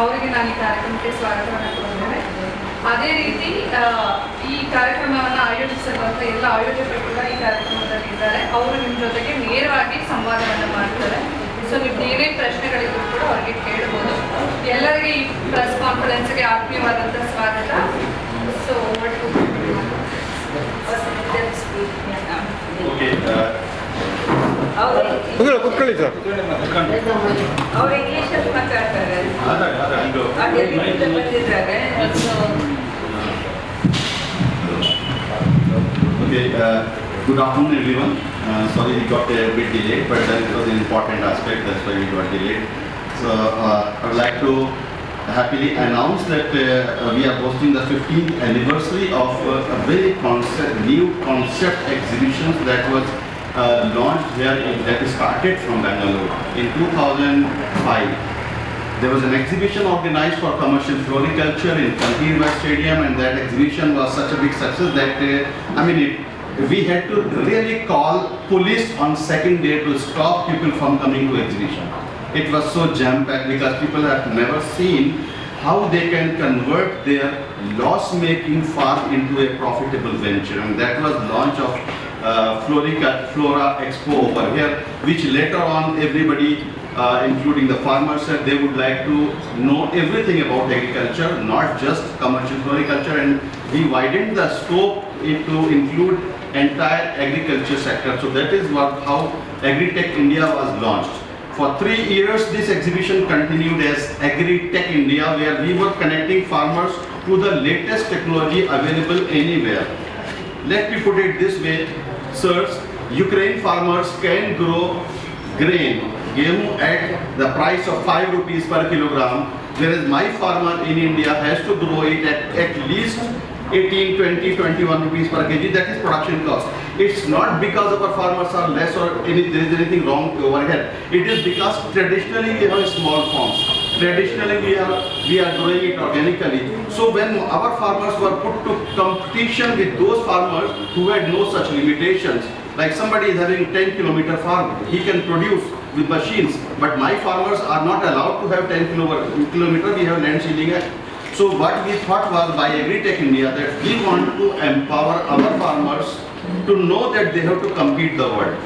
ಅವರಿಗೆ ನಾನು ಈ ಕಾರ್ಯಕ್ರಮಕ್ಕೆ ಸ್ವಾಗತವನ್ನು ಕೊಡ್ತೇನೆ ಅದೇ ರೀತಿ ಈ ಕಾರ್ಯಕ್ರಮವನ್ನು ಆಯೋಜಿಸಿರುವಂಥ ಎಲ್ಲ ಆಯೋಜಕರು ಕೂಡ ಈ ಕಾರ್ಯಕ್ರಮದಲ್ಲಿ ಇದ್ದಾರೆ. ಅವರು ನಿಮ್ಮ ಜೊತೆಗೆ ನೇರವಾಗಿ ಸಂವಾದವನ್ನು ಮಾಡ್ತಾರೆ. ಸೊ ನೀವು ಏನೇ ಪ್ರಶ್ನೆಗಳಿದ್ರು ಕೂಡ ಅವರಿಗೆ ಕೇಳ್ಬೋದು. ಎಲ್ಲರಿಗೆ ಈ ಪ್ರೆಸ್ ಕಾನ್ಫರೆನ್ಸ್ಗೆ ಆತ್ಮೀಯವಾದಂಥ ಸ್ವಾಗತ. ಸೊ ಅವ್ರು ಇಂಗ್ಲಿಷಲ್ಲಿ ಮಾತಾಡ್ತಾರೆ. Okay, uh, good afternoon everyone. Uh, Sorry we got a bit delayed, but that was an important aspect, that's why we got delayed. So uh, I would like to happily announce that uh, we are hosting the 15th anniversary of uh, a very concept, new concept exhibition that was uh, launched here, in- that started from Bangalore in 2005. There was an exhibition organized for commercial floriculture in Kantirva Stadium and that exhibition was such a big success that, uh, I mean, it, we had to really call police on second day to stop people from coming to exhibition. It was so jam-packed because people have never seen how they can convert their loss-making farm into a profitable venture and that was launch of uh, Florica, Flora Expo over here, which later on everybody, uh, including the farmers, said they would like to know everything about agriculture, not just commercial floriculture, and we widened the scope to include entire agriculture sector. So that is what how Agritech India was launched. For three years, this exhibition continued as Agritech India, where we were connecting farmers to the latest technology available anywhere. Let me put it this way, sirs, Ukraine farmers can grow grain, gehu at the price of 5 rupees per kilogram, whereas my farmer in India has to grow it at at least 18, 20, 21 rupees per kg, that is production cost. It's not because our farmers are less or any, there is anything wrong over here. It is because traditionally we have small farms. Traditionally we are, we are growing it organically. So when our farmers were put to competition with those farmers who had no such limitations, like somebody is having 10 kilometer farm, he can produce with machines, but my farmers are not allowed to have 10 kilometer, we have land ceiling act. So what we thought was by Agritech India that we want to empower our farmers to know that they have to compete the world.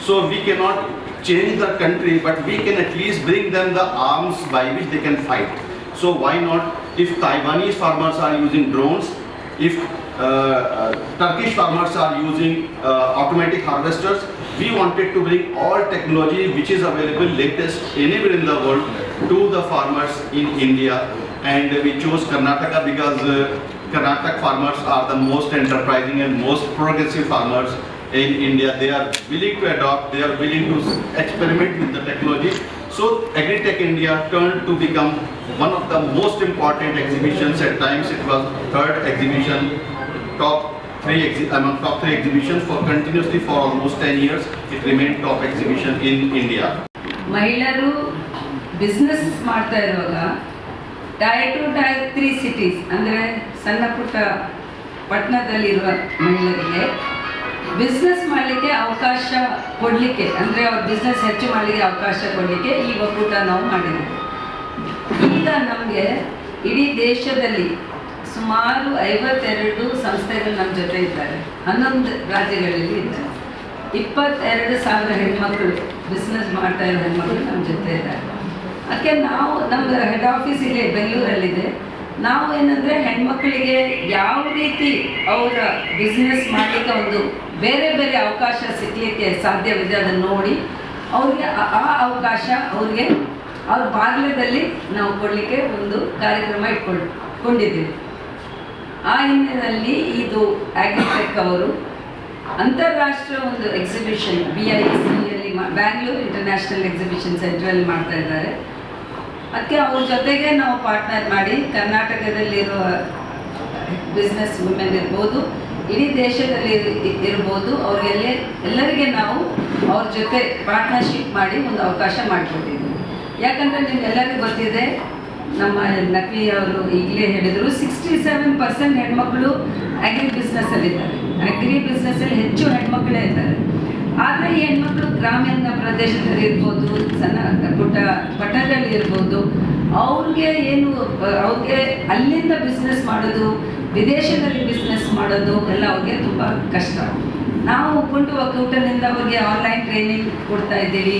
So we cannot change the country, but we can at least bring them the arms by which they can fight. So why not, if Taiwanese farmers are using drones, if Turkish farmers are using uh, automatic harvesters, we wanted to bring all technology which is available latest anywhere in the world to the farmers in India. And we chose Karnataka because uh, Karnataka farmers are the most enterprising and most progressive farmers in India. They are willing to adopt, they are willing to experiment with the technology. So Agritech India turned to become one of the most important exhibitions. At times it was third exhibition, top three, among top three exhibitions for continuously for almost 10 years. It remained top exhibition in India. ಮಹಿಳೆಯರು business ಮಾಡ್ತಾ ಇರುವಾಗ tier two tier three cities ಅಂದರೆ ಸಣ್ಣ ಪುಟ್ಟ ಪಟ್ಟಣದಲ್ಲಿರುವ ಮಹಿಳೆಯರಿಗೆ business ಮಾಡಲಿಕ್ಕೆ ಅವಕಾಶ ಕೊಡಲಿಕ್ಕೆ ಅಂದರೆ ಅವ್ರ ಬಿಸ್ನೆಸ್ ಹೆಚ್ಚು ಮಾಡಲಿಕ್ಕೆ ಅವಕಾಶ ಕೊಡಲಿಕ್ಕೆ ಈ ಒಕ್ಕೂಟ ನಾವು ಮಾಡಿದ್ದೀವಿ ಈಗ ನಮಗೆ ಇಡೀ ದೇಶದಲ್ಲಿ ಸುಮಾರು ಐವತ್ತೆರಡು ಸಂಸ್ಥೆಗಳು ನಮ್ಮ ಜೊತೆ ಇದ್ದಾರೆ. ಹನ್ನೊಂದು ರಾಜ್ಯಗಳಲ್ಲಿ ಇದ್ದಾರೆ. ಇಪ್ಪತ್ತೆರಡು ಸಾವಿರ ಹೆಣ್ಮಕ್ಳು ಬಿಸ್ನೆಸ್ ಮಾಡ್ತಾ ಇರೋ ಹೆಣ್ಮಕ್ಳು ನಮ್ಮ ಜೊತೆ ಇದ್ದಾರೆ. ಅದಕ್ಕೆ ನಾವು ನಮ್ಮದು ಹೆಡ್ ಆಫೀಸ್ ಇಲ್ಲಿ ಬೆಂಗಳೂರಲ್ಲಿದೆ. ನಾವು ಏನಂದರೆ ಹೆಣ್ಮಕ್ಳಿಗೆ ಯಾವ ರೀತಿ ಅವರ ಬಿಸ್ನೆಸ್ ಮಾಡಲಿಕ್ಕೆ ಒಂದು ಬೇರೆ ಬೇರೆ ಅವಕಾಶ ಸಿಗಲಿಕ್ಕೆ ಸಾಧ್ಯವಿದೆ ಅದನ್ನು ನೋಡಿ ಅವ್ರಿಗೆ ಆ ಅವಕಾಶ ಅವ್ರಿಗೆ ಅವ್ರ ಬಾಗಿಲದಲ್ಲಿ ನಾವು ಕೊಡಲಿಕ್ಕೆ ಒಂದು ಕಾರ್ಯಕ್ರಮ ಇಟ್ಕೊಂಡು ಕೊಂಡಿದ್ದೀವಿ. ಆ ಹಿನ್ನೆಲೆಯಲ್ಲಿ ಇದು ಆಗಿಟೆಕ್ ಅವರು ಅಂತಾರಾಷ್ಟ್ರೀಯ ಒಂದು ಎಕ್ಸಿಬಿಷನ್ ಬಿ ಐ ಸಿಯಲ್ಲಿ ಬ್ಯಾಂಗ್ಳೂರ್ ಇಂಟರ್ನ್ಯಾಷನಲ್ ಎಕ್ಸಿಬಿಷನ್ ಸೆಂಟ್ರಲ್ಲಿ ಮಾಡ್ತಾ ಇದ್ದಾರೆ. ಅದಕ್ಕೆ ಅವ್ರ ಜೊತೆಗೆ ನಾವು ಪಾರ್ಟ್ನರ್ ಮಾಡಿ ಕರ್ನಾಟಕದಲ್ಲಿರುವ ಬಿಸ್ನೆಸ್ ವುಮೆನ್ ಇರ್ಬೋದು, ಇಡೀ ದೇಶದಲ್ಲಿ ಇರ್- ಇರ್ಬೋದು, ಅವ್ರಿಗೆಲ್ಲ ಎಲ್ಲರಿಗೆ ನಾವು ಅವ್ರ ಜೊತೆ ಪಾರ್ಟ್ನರ್ಶಿಪ್ ಮಾಡಿ ಒಂದು ಅವಕಾಶ ಮಾಡಿಕೊಟ್ಟಿದ್ದೀವಿ. ಯಾಕಂದರೆ ನಿಮ್ಗೆಲ್ಲರಿಗೂ ಗೊತ್ತಿದೆ ನಮ್ಮ ನಕಲಿ ಅವರು ಈಗಲೇ ಹೇಳಿದರು ಸಿಕ್ಸ್ಟಿ ಸೆವೆನ್ ಪರ್ಸೆಂಟ್ ಹೆಣ್ಮಕ್ಳು ಅಗ್ರಿ ಬಿಸ್ನೆಸ್ಸಲ್ಲಿದ್ದಾರೆ ಅಗ್ರಿ ಬಿಸ್ನೆಸ್ಸಲ್ಲಿ ಹೆಚ್ಚು ಹೆಣ್ಮಕ್ಳೇ ಇದ್ದಾರೆ. ಆದರೆ ಈ ಹೆಣ್ಮಕ್ಳು ಗ್ರಾಮೀಣ ಪ್ರದೇಶದಲ್ಲಿ ಇರ್ಬೋದು, ಸಣ್ಣ ಪುಟ್ಟ ಪಟ್ಟಣದಲ್ಲಿ ಇರ್ಬೋದು, ಅವ್ರಿಗೆ ಏನು, ಅವ್ರಿಗೆ ಅಲ್ಲಿಂದ ಬಿಸ್ನೆಸ್ ಮಾಡೋದು, ವಿದೇಶದಲ್ಲಿ ಬಿಸ್ನೆಸ್ ಮಾಡೋದು, ಎಲ್ಲ ಅವ್ರಿಗೆ ತುಂಬ ಕಷ್ಟ. ನಾವು ಕುಂಟು ಒಕ್ಕೂಟದಿಂದ ಅವ್ರಿಗೆ ಆನ್ಲೈನ್ ಟ್ರೈನಿಂಗ್ ಕೊಡ್ತಾ ಇದ್ದೀವಿ